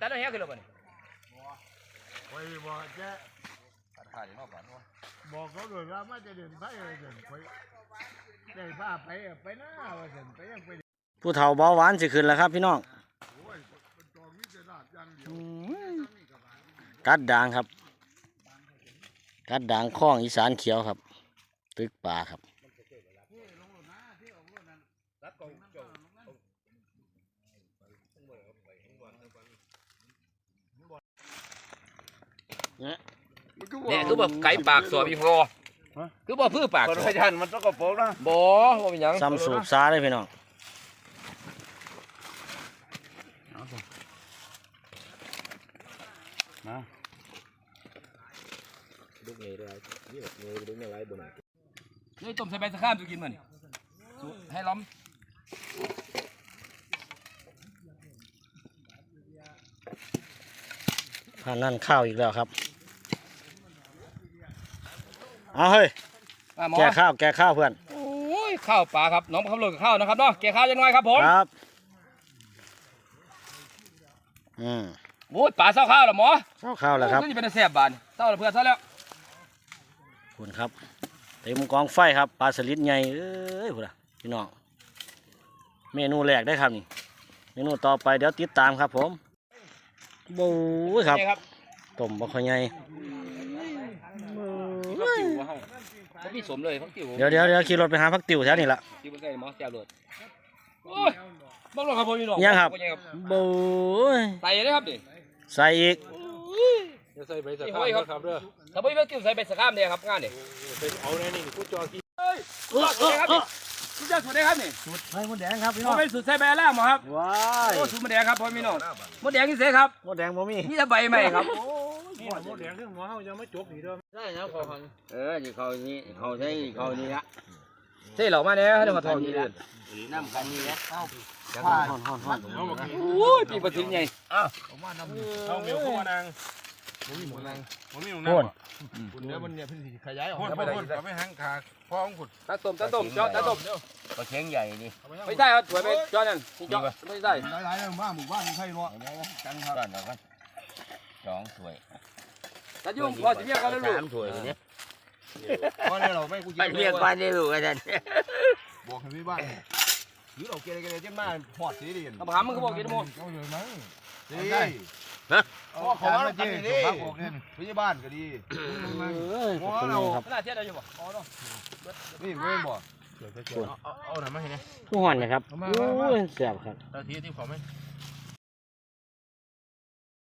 ตัดแล้วแฮขึ้นแล้วบ่นี่ไปบอกแกตัดขาดอยู่นอกบ้านวะบอกเขาด้วยว่ามาจะเดินไปเดินไปได้พาไปไปหน้าว่าเดินไปยังไปผู้เฒ่าเบาหวานสิขึ้นแล้วครับพี่น้องโอ้ยมันจองมิตรราชยังเดียวกัดด่างครับ กัดด่างคล้องอีสานเขียวครับ ตึกป่าครับตัดกองเจ้า เนี่ยคือแบบไก่ปากสวบอีพอคือบ่พื้อปากคนสวขบยันมันต้องกระโปรงนะบ่บ่เป็นหยังซ้ำสูบซาเลยพี่น้องลูกเงยได้นี่เงยลูกเงยไรบ่น่ะนี่ต้มใส่ใบสะข้ามจะกินมันสูให้ล้อม ผ่านนั่นข้าวอีกแล้วครับเอาเฮ้ยอะหมอแก่ข้าวแก่ข้าวเพื่อนโอ้ยข้าวปลาครับน้องขับรถกับข้าวนะครับเนาะแกะข้าวยังไงครับผมครับ อืมโอ้ยปลาเศร้าข้าวเหรอหมอข้าวข้าวแล้วครับ นี่เป็นแสบบานเศร้าแล้วเพื่อนเศร้าแล้วคุณครับเต็มกองไฟครับปลาสลิดใหญ่เอ้ยพุ่นน่ะพี่น้องเมนูแรกได้ครับนี่เมนูต่อไปเดี๋ยวติดตามครับผม บู๊ยครับนี่ครับต้มบะขอยใหญ่พักติวเฮาเขาพี่สมเลยพักติวเดี๋ยวเดี๋ยวเดี๋ยวขี่รถไปหาพักติ๋วแถวนี้ละติวเป็นไงหมอแซ่บเลยโอ้ยบังรถครับผมพี่น้องยังครับเป็นไงครับบู๊ยใส่เลยครับดิใส่อีกจะใส่ใบสะนี่ข้าห้อยครับครับเด้อถ้าพี่ไม่ติวใส่ใบสะข้ามเนี่ยครับงานนี่เป็นเอาในนี่กูจอกี่สุดเลยครับนี่ สุดยอดสุดเลยครับนี่ไฟมดแดงครับพี่น้เอาองเป็นสุดใส่ใบล่างหมอครับว้ายโอ้สุดมะแดงครับพ่อพี่น้องมะแดงนี่เสียครับมดแดงบ่มีนี่จะใบใหม่ครับนี่หมดแดงขึ้นหัวเฮายังไม่จบอีกเด้อได้นะพอฟังเออนี่เขานี่เขาใช้เขานี่ละเท่เหล่ามาเนี่ยเดี๋ยวมาทองนี่เลยน้ำกันนี่ละเอาห่อนห่อนห่อนเอามากินโอ้ยปีปะทินไงเอามานำเอาเมียวเข้ามานาง บ่มีหมูนางบ่มีหมูนางคุณเดี๋ยวมันเนี่ยเพิ่นสิขยายออกไปพุ่นก็ไม่หังขาพ่อของคุณตาต้มตาต้มจอตาต้มปลาเค็งใหญ่นี่ไม่ใช่ครับถวยไปจอนั่นจอไม่ใช่หลายๆแล้วบ้านหมู่บ้านใครเนาะจังครับก่อนเดี๋ยวก่อนสองถ้วยตายุ่งพอสิเรียกเขาแล้วลูกสามถ้วยคนนี้พอแล้วเราไม่กูไปเรียกบ้านได้ลูกอาจารย์บอกให้พี่บ้านหรือเราเกเรเกเรจนมาหอดสีดินคำถามมึงก็บอกกินหมดเอาเลยมั้งดี ฮะพ่อขอมาจีนดีพี่บ้านก็ดีเอ้ยขอบคุณครับขนาดเทียดได้อยู่ป่ะอ๋อเนาะนี่เว้นบ่เอาเอาหน่อยมาให้เนี่ยผู้ห่อนนะครับโอ้ยแซ่บครับ ตาทีที่ขอไหม